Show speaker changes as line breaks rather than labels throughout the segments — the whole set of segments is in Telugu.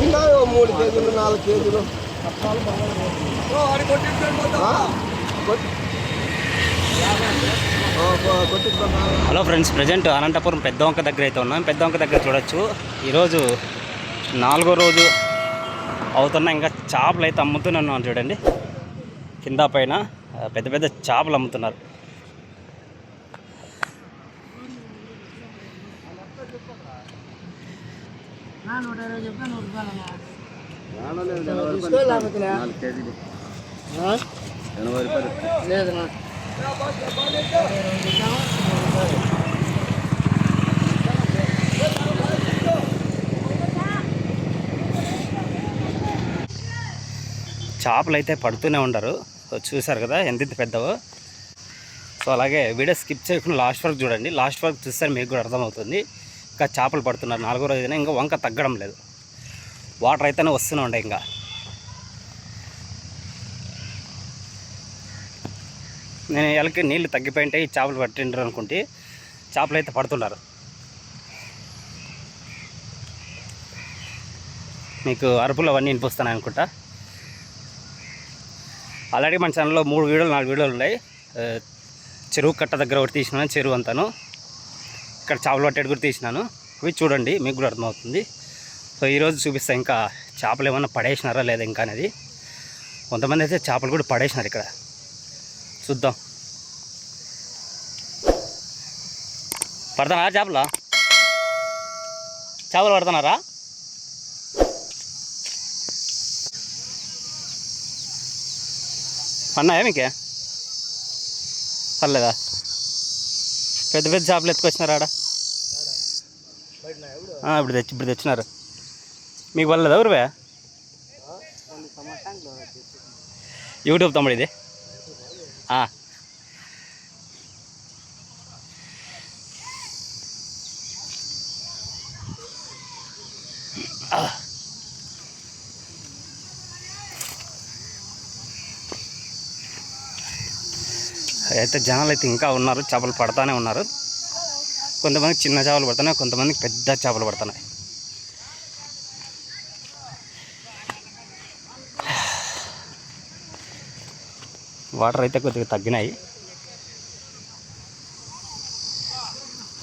ఉన్నాయి మూడు కేజీలు నాలుగు కేజీలు?
హలో ఫ్రెండ్స్ ప్రజెంట్ అనంతపురం పెద్ద వంక దగ్గర అయితే ఉన్నాం. పెద్ద వంక దగ్గర చూడొచ్చు. ఈరోజు నాలుగో రోజు అవుతున్నా ఇంకా చేపలు అయితే అమ్ముతూనే ఉన్నాం చూడండి. కింద పైన పెద్ద పెద్ద చేపలు అమ్ముతున్నారు.
ఎనభై రూపాయలు
లేదన్నా
చేపలు అయితే పడుతూనే ఉండరు. చూసారు కదా ఎంత ఇంత పెద్దవో. సో అలాగే వీడియో స్కిప్ చేయకుండా లాస్ట్ వరకు చూడండి. లాస్ట్ వరకు చూస్తే మీకు కూడా అర్థమవుతుంది. ఇంకా చేపలు పడుతున్నారు. నాలుగో రోజున ఇంకా వంక తగ్గడం లేదు. వాటర్ అయితేనే వస్తూనే ఉండే ఇంకా. నేను ఎలకి నీళ్ళు తగ్గిపోయింటే ఈ చేపలు పట్టిండ్రు అనుకుంటే చేపలు అయితే పడుతున్నారు. మీకు అరుపులు అవన్నీ వినిపిస్తాను అనుకుంటా. ఆల్రెడీ మన ఛానల్లో మూడు వీడియోలు నాలుగు వీడియోలు ఉన్నాయి. చెరువు కట్ట దగ్గర ఒకటి తీసిన చెరువు అంతాను. ఇక్కడ చేపలు పట్టేది కూడా తీసినాను. ఇవి చూడండి మీకు కూడా అర్థమవుతుంది. సో ఈరోజు చూపిస్తా ఇంకా చేపలు ఏమన్నా పడేసినారా లేదా ఇంకా అనేది. కొంతమంది అయితే చేపలు కూడా పడేసినారు ఇక్కడ. చూద్దాం. పడతానా చేపలు? చేపలు పడుతున్నారా పన్నాయా మీకే? పర్లేదా పెద్ద పెద్ద చేపలు ఎత్తుకొచ్చినారు ఆడ? ఆ, ఇప్పుడు తెచ్చి ఇప్పుడు తెచ్చినారు. మీకు పర్లేదా ఊరువే? యూట్యూబ్ తమ్ముడు ఇది. అయితే జనాలు అయితే ఇంకా ఉన్నారు చేపలు పడతానే ఉన్నారు. కొంతమంది చిన్న చేపలు పడుతున్నాయి కొంతమందికి పెద్ద చేపలు పడుతున్నాయి. వాటర్ అయితే కొద్దిగా తగ్గినాయి.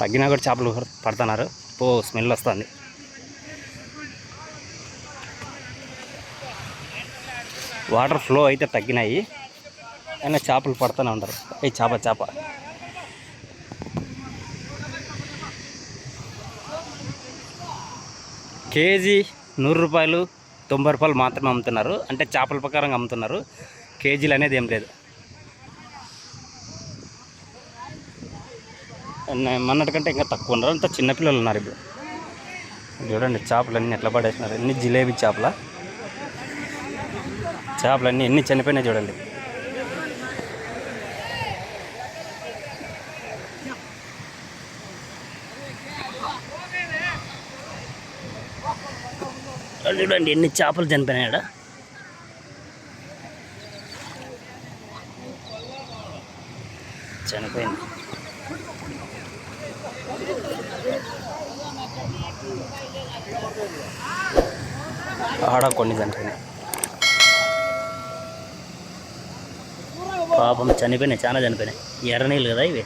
తగ్గినా కూడా చేపలు పడుతున్నారు. పో స్మెల్ వస్తుంది. వాటర్ ఫ్లో అయితే తగ్గినాయి. అయినా చేపలు పడుతూనే ఉంటారు. ఏ చేప చేప. కేజీ నూరు రూపాయలు తొంభై రూపాయలు మాత్రమే అమ్ముతున్నారు. అంటే చేపల ప్రకారంగా అమ్ముతున్నారు. కేజీలు అనేది ఏం లేదు. మొన్నటికంటే ఇంకా తక్కువ ఉన్నారు. అంతా చిన్నపిల్లలు ఉన్నారు ఇప్పుడు. చూడండి చేపలు అన్నీ ఎట్లా పడేసినారు. ఎన్ని జిలేబీ చేపల? చేపలన్నీ ఎన్ని చనిపోయినాయి చూడండి. చూడండి ఎన్ని చేపలు చనిపోయినాయడ. చనిపోయింది. ఆడ కొన్ని చనిపోయినాయి. పాపం చనిపోయినాయి చాలా చనిపోయినాయి. ఎర్ర నీళ్ళు కదా ఇవి.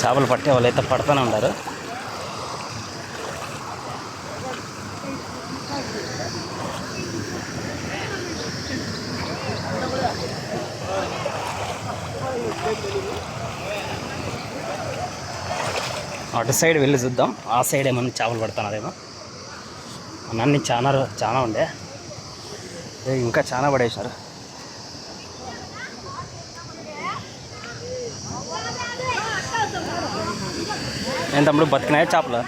చేపలు పట్టే వాళ్ళు అయితే పడుతూనే ఉన్నారు. అటు సైడ్ వెళ్ళి చూద్దాం ఆ సైడ్ ఏమన్నా చేపలు పడుతున్నారేమో. అన్నీ చాలా చాలా ఉండే. ఇంకా చాలా పడేశారు. నేను తమ్ముడు బతికినాయి చేపలు?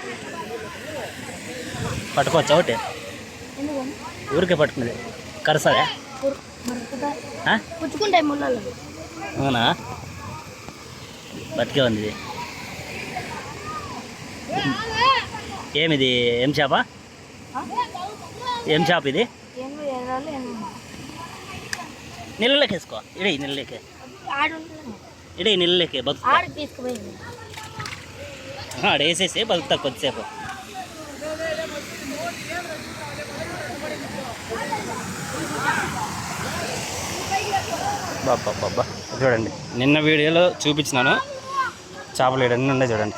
పట్టుకోవచ్చా ఒకటి? ఊరికే పట్టుకునేది కరసదా అవునా? బతికే ఉంది ఇది. ఏమిది? ఏం చేప? ఏం చేప ఇది? వేసుకో ఇడే
ఉంటుంది
ఇడే నీళ్ళలోకి బతుకుతా.
ఆడికి తీసుకుపోయింది.
ఆడ వేసేసి బతుకుతా కొద్దిసేపు. బాబా బాబా చూడండి నిన్న వీడియోలో చూపించినాను. చేపలు ఇవన్నీ ఉన్నాయి చూడండి.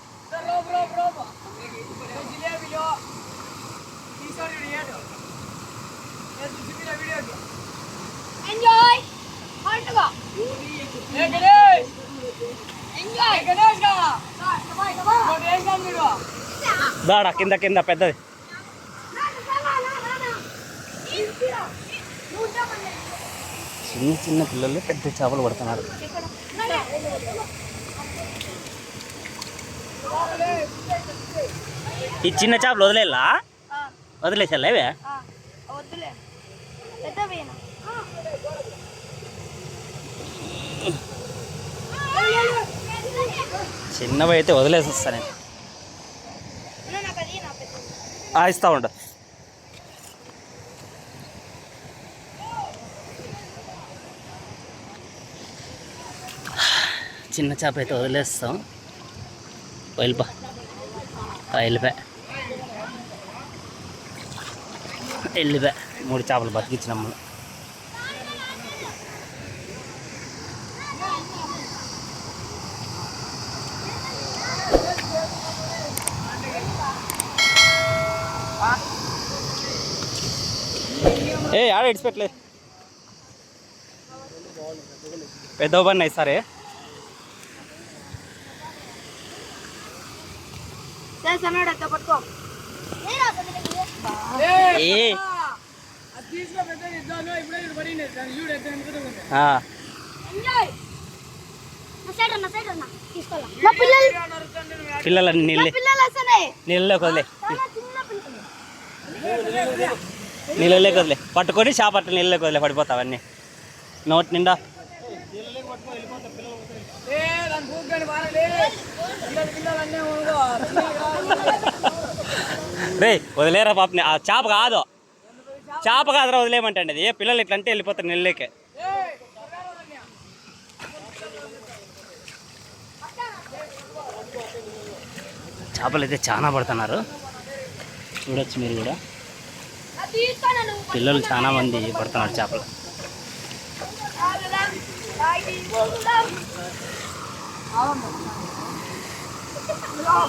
ఎంజాయ్
దాడా కింద కింద పెద్దది. చిన్న చిన్న పిల్లలు పెద్ద చేపలు పడుతున్నారు. ఈ చిన్న చేపలు వదిలేలా? వదిలేసా ఇవే?
వద్దులే. పెద్ద
చిన్నవి అయితే వదిలేసి వస్తా నేను ఇస్తా ఉండు. చిన్న చేప అయితే వదిలేస్తాం వెళ్ళిపా వెళ్ళిపా. వెళ్ళిపా. మూడు చేపలు బతికించినాం మనం ఏ ఆడ ఇడిచిపెట్టలే పెద్ద బండి సరే
ఎత్త పట్టుకో.
ఏ ఆ,
ఎంజాయ్ నా సైడ్ నా సైడ్ అన్న తీసుకోవాలా నా పిల్లలు
నీళ్ళలోకి వదిలే
చాలా చిన్న పిల్లలు.
నీళ్ళలోకి వదిలే పట్టుకొని చేపట్ట నీళ్ళలోకి వదిలే పడిపోతావు అన్నీ. నోటి నిండా. రే వదిలేరా పాపని. ఆ చేప కాదు. చేప కాదురా వదిలేమంటండి అది. ఏ పిల్లలు ఇట్లా అంటే వెళ్ళిపోతారు నెల్లేకే. చేపలు అయితే చాలా పడుతున్నారు. చూడొచ్చు మీరు కూడా. పిల్లలు చాలా మంది పడుతున్నారు చేపలు.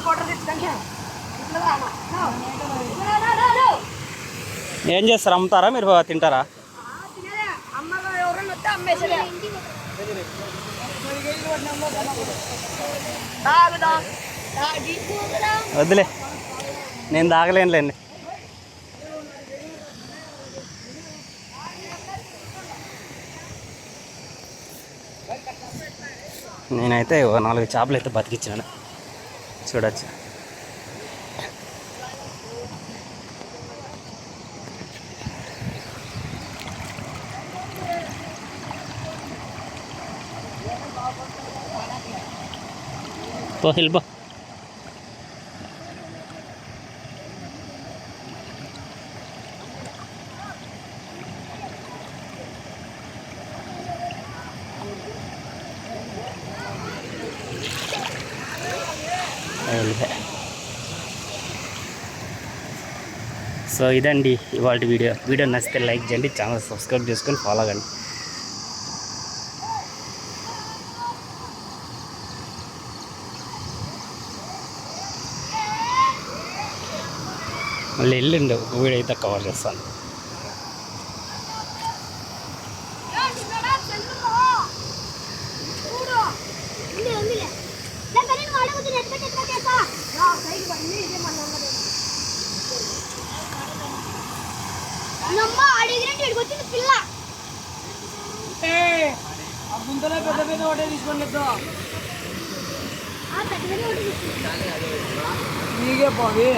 ఫోటో తీసుకుంటా
ఏం చేస్తారు? అమ్ముతారా? మీరు తింటారా? వద్దులే. నేను తాగలేనులేండి. నేనైతే ఓ నాలుగు చేపలు అయితే బతికించాను చూడచ్చు. పో వెళ్ళిపో వెళ్ళిపో సో ఇదండి ఇవాళ వీడియో వీడియో నచ్చితే లైక్ చేయండి ఛానల్ సబ్స్క్రైబ్ చేసుకొని ఫాలో కండి మళ్ళీ ఎల్లుండి ఒక వీడియో అయితే కవర్ చేస్తాను.
పిల్ల.
ముందర పెద్ద పెద్ద ఒకటే
తీసుకోండి
నీకే పోయి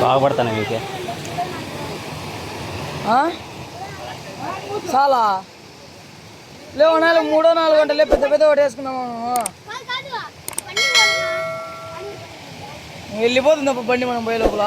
బాగుపడతాను మీకే.
చాలా. లేవు నాలుగు మూడో నాలుగు గంటలే పెద్ద పెద్ద ఒకటి వేసుకున్నాము వెళ్ళిపోతుంది అప్పుడు బండి మనం పోయే లోపల.